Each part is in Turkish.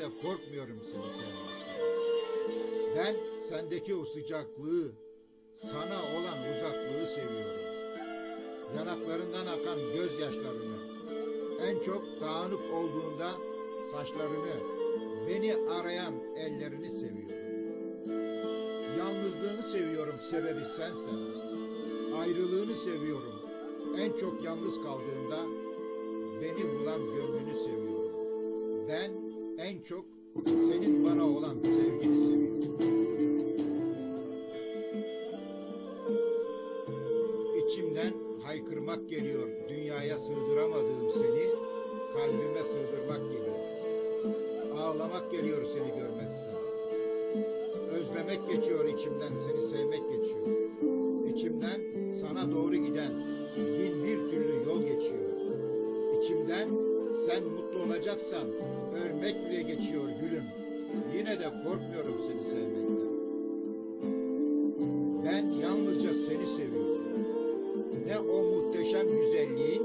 De korkmuyorum seni sevmekten. Ben sendeki o sıcaklığı, sana olan uzaklığı seviyorum. Yanaklarından akan gözyaşlarını, en çok dağınık olduğunda saçlarını, beni arayan ellerini seviyorum. Yalnızlığını seviyorum sebebi sensen. Ayrılığını seviyorum. En çok yalnız kaldığında beni bulan gönlünü seviyorum. Ben en çok senin bana olan sevgini seviyorum. İçimden haykırmak geliyor. Dünyaya sığdıramadığım seni kalbime sığdırmak geliyor. Ağlamak geliyor seni görmezsem. Özlemek geçiyor içimden seni sevmek geçiyor. İçimden sana doğru giden bin bir türlü yol geçiyor. İçimden sen mutlu olacaksan ölmek bile geçiyor gülüm. Yine de korkmuyorum seni sevmekten. Ben yalnızca seni seviyorum. Ne o muhteşem güzelliğin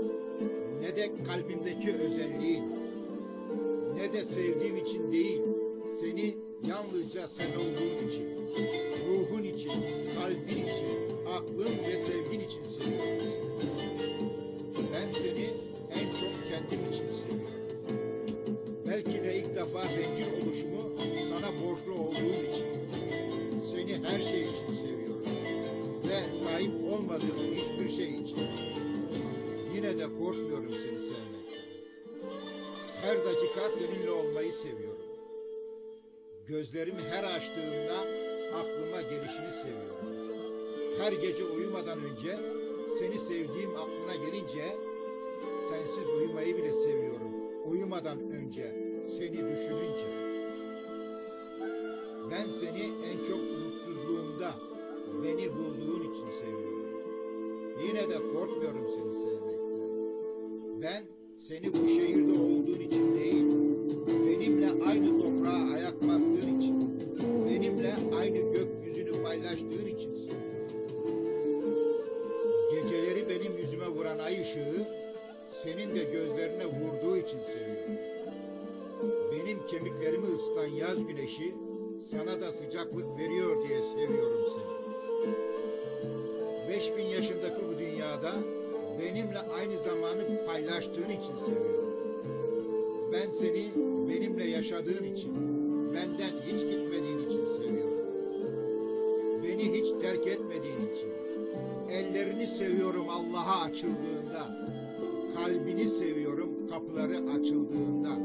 ne de kalbimdeki özelliğin ne de sevdiğim için değil seni yalnızca sen olduğun için ruhun için kalbin için aklın ve sevgin için seviyorum Belki de ilk defa bencil oluşumu sana borçlu olduğum için seni her şey için seviyorum ve sahip olmadığım hiçbir şey için. Yine de korkmuyorum seni sevmekten. Her dakika seninle olmayı seviyorum. Gözlerimi her açtığımda aklıma gelişini seviyorum. Her gece uyumadan önce seni sevdiğim aklına gelince sensiz uyumayı bile seviyorum. Seni en çok mutsuzluğumda beni bulduğun için seviyorum. Yine de korkmuyorum seni sevmekten. Ben seni bu şehirde olduğun için değil, benimle aynı toprağa ayak bastığın için, benimle aynı gökyüzünü paylaştığın için. Geceleri benim yüzüme vuran ay ışığı, senin de gözlerine vurduğu için seviyorum. Benim kemiklerimi ısıtan yaz güneşi, sana da sıcaklık veriyor diye seviyorum seni. 5000 yaşındaki bu dünyada benimle aynı zamanı paylaştığın için seviyorum. Ben seni benimle yaşadığın için, benden hiç gitmediğin için seviyorum. Beni hiç terk etmediğin için, ellerini seviyorum Allah'a açıldığında, kalbini seviyorum kapıları açıldığında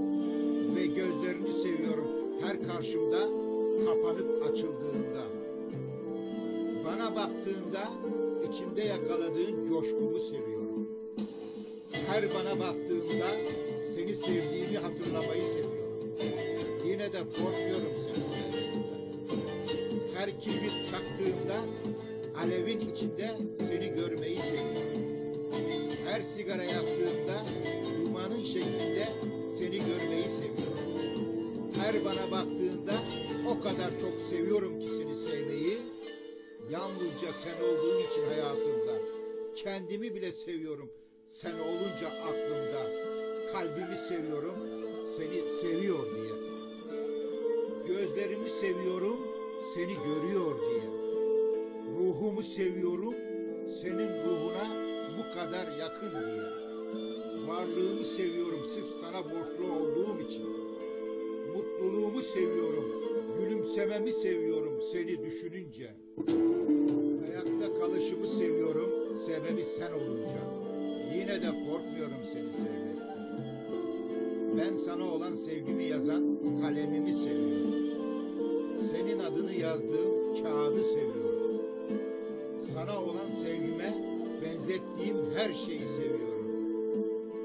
ve gözlerini seviyorum her karşımda kapanıp açıldığında. Bana baktığında içimde yakaladığın coşkumu seviyorum. Her bana baktığında seni sevdiğimi hatırlamayı seviyorum. Yine de korkmuyorum seni sevmekten. Her kibrit çaktığımda alevin içinde seni görmeyi seviyorum. Her sigara yaktığımda dumanın şeklinde seni görmeyi seviyorum. Her bana baktığında o kadar çok seviyorum ki seni sevmeyi. Yalnızca sen olduğun için hayatımda. Kendimi bile seviyorum. Sen olunca aklımda. Kalbimi seviyorum. Seni seviyor diye. Gözlerimi seviyorum. Seni görüyor diye. Ruhumu seviyorum. Senin ruhuna bu kadar yakın diye. Varlığımı seviyorum sırf sana borçlu olduğum için. Seviyorum. Gülümsememi seviyorum seni düşününce. Ayakta kalışımı seviyorum sebebi sen olunca. Yine de korkmuyorum seni sevmekten. Ben sana olan sevgimi yazan kalemimi seviyorum. Senin adını yazdığım kağıdı seviyorum. Sana olan sevgime benzettiğim her şeyi seviyorum.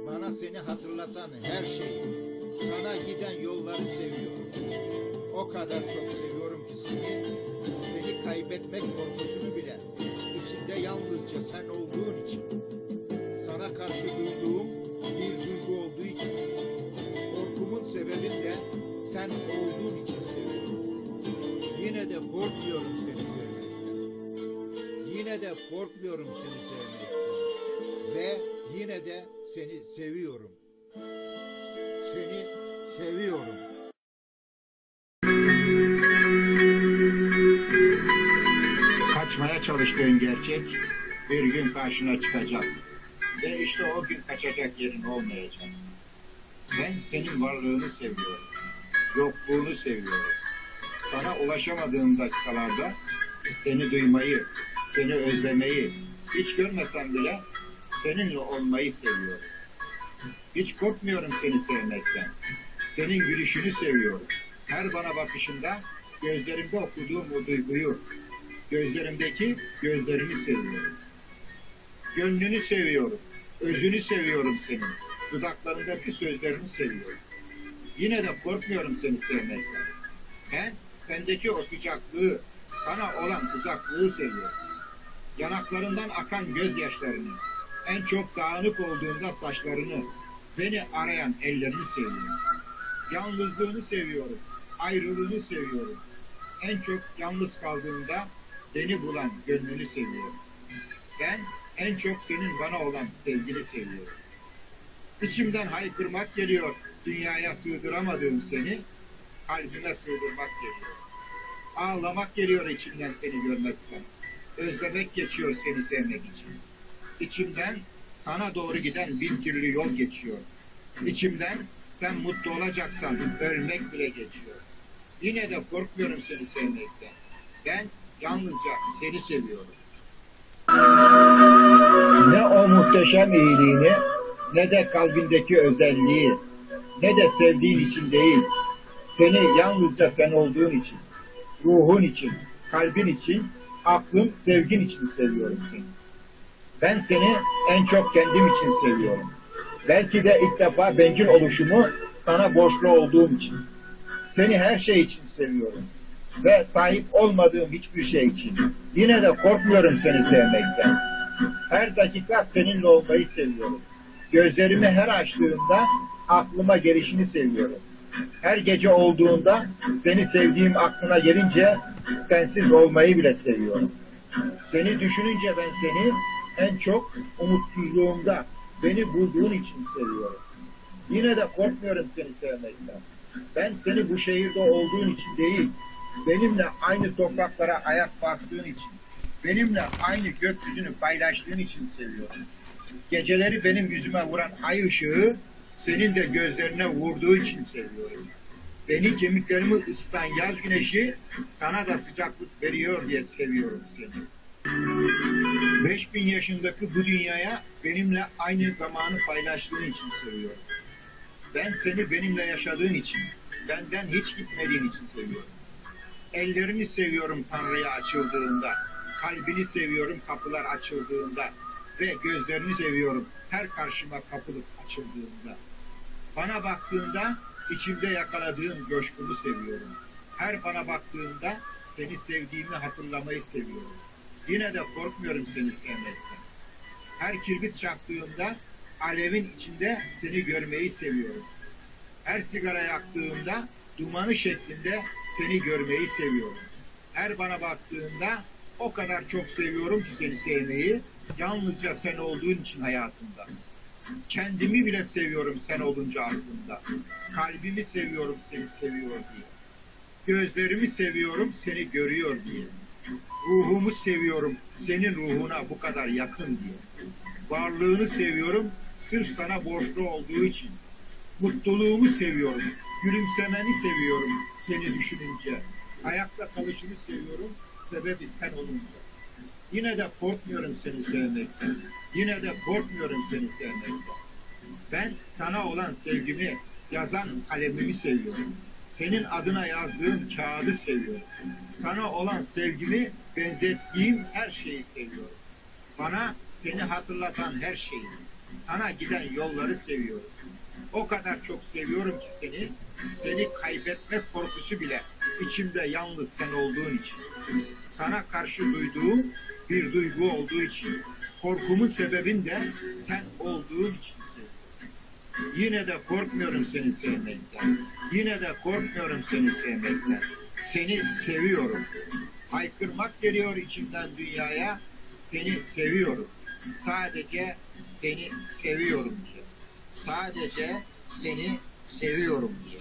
Bana seni hatırlatan her şeyi, sana giden yolları seviyorum. O kadar çok seviyorum ki seni, seni kaybetmek korkusunu bile içinde yalnızca sen olduğun için, sana karşı duyduğum bir duygu olduğu için, korkumun sebebin de sen olduğun için seviyorum. Yine de korkmuyorum seni sevmekten. Yine de korkmuyorum seni sevmekten. Ve yine de seni seviyorum. Seni seviyorum. Çalıştığın gerçek bir gün karşına çıkacak. Ve işte o gün kaçacak yerin olmayacak. Ben senin varlığını seviyorum. Yokluğunu seviyorum. Sana ulaşamadığım dakikalarda seni duymayı, seni özlemeyi, hiç görmesem bile seninle olmayı seviyorum. Hiç korkmuyorum seni sevmekten. Senin gülüşünü seviyorum. Her bana bakışında gözlerimde okuduğum o duyguyu, gözlerimdeki gözlerimi seviyorum. Gönlünü seviyorum. Özünü seviyorum senin. Dudaklarındaki sözlerini seviyorum. Yine de korkmuyorum seni sevmekten. Ben sendeki o sıcaklığı, sana olan uzaklığı seviyorum. Yanaklarından akan gözyaşlarını, en çok dağınık olduğunda saçlarını, beni arayan ellerini seviyorum. Yalnızlığını seviyorum, ayrılığını seviyorum. En çok yalnız kaldığında beni bulan gönlünü seviyorum. Ben en çok senin bana olan sevgini seviyorum. İçimden haykırmak geliyor, dünyaya sığdıramadığım seni, kalbime sığdırmak geliyor. Ağlamak geliyor içimden seni görmezsem. Özlemek geçiyor seni sevmek için. İçimden sana doğru giden bin türlü yol geçiyor. İçimden sen mutlu olacaksan ölmek bile geçiyor. Yine de korkmuyorum seni sevmekten. Ben yalnızca seni seviyorum. Ne o muhteşem iyiliğini, ne de kalbindeki özelliği, ne de sevdiğin için değil, seni yalnızca sen olduğun için, ruhun için, kalbin için, aklın, sevgin için seviyorum seni. Ben seni en çok kendim için seviyorum. Belki de ilk defa bencil oluşumu sana borçlu olduğum için. Seni her şey için seviyorum. Ve sahip olmadığım hiçbir şey için. Yine de korkmuyorum seni sevmekten. Her dakika seninle olmayı seviyorum. Gözlerimi her açtığımda aklıma gelişini seviyorum. Her gece olduğunda seni sevdiğim aklına gelince sensiz olmayı bile seviyorum. Seni düşününce ben seni en çok umutsuzluğumda beni bulduğun için seviyorum. Yine de korkmuyorum seni sevmekten. Ben seni bu şehirde olduğun için değil, benimle aynı topraklara ayak bastığın için, benimle aynı gökyüzünü paylaştığın için seviyorum. Geceleri benim yüzüme vuran ay ışığı senin de gözlerine vurduğu için seviyorum. Beni kemiklerimi ısıtan yaz güneşi sana da sıcaklık veriyor diye seviyorum seni. 5000 yaşındaki bu dünyaya benimle aynı zamanı paylaştığın için seviyorum. Ben seni benimle yaşadığın için, benden hiç gitmediğin için seviyorum. Ellerini seviyorum Tanrı'ya açıldığında, kalbini seviyorum kapılar açıldığında ve gözlerini seviyorum her karşıma kapılıp açıldığında. Bana baktığında içimde yakaladığım coşkunu seviyorum. Her bana baktığında seni sevdiğimi hatırlamayı seviyorum. Yine de korkmuyorum seni sevmekten. Her kirbit çaktığımda alevin içinde seni görmeyi seviyorum. Her sigara yaktığımda dumanı şeklinde seni görmeyi seviyorum. Her bana baktığında o kadar çok seviyorum ki seni sevmeyi, yalnızca sen olduğun için hayatımda. Kendimi bile seviyorum sen olunca aklımda. Kalbimi seviyorum seni seviyor diye. Gözlerimi seviyorum seni görüyor diye. Ruhumu seviyorum senin ruhuna bu kadar yakın diye. Varlığını seviyorum sırf sana borçlu olduğu için. Mutluluğumu seviyorum. Gülümsemeni seviyorum seni düşününce. Ayakta kalışını seviyorum sebebi sen olunca. Yine de korkmuyorum seni sevmekten. Yine de korkmuyorum seni sevmekten. Ben sana olan sevgimi yazan kalemimi seviyorum. Senin adına yazdığım kağıdı seviyorum. Sana olan sevgimi benzettiğim her şeyi seviyorum. Bana seni hatırlatan her şeyi, sana giden yolları seviyorum. O kadar çok seviyorum ki seni, seni kaybetmek korkusu bile içimde yalnız sen olduğun için. Sana karşı duyduğum bir duygu olduğu için, korkumun sebebin de sen olduğun için. Yine de korkmuyorum seni sevmekten. Yine de korkmuyorum seni sevmekten. Seni seviyorum. Haykırmak geliyor içimden dünyaya. Seni seviyorum. Sadece seni seviyorum diye. Sadece seni seviyorum diye.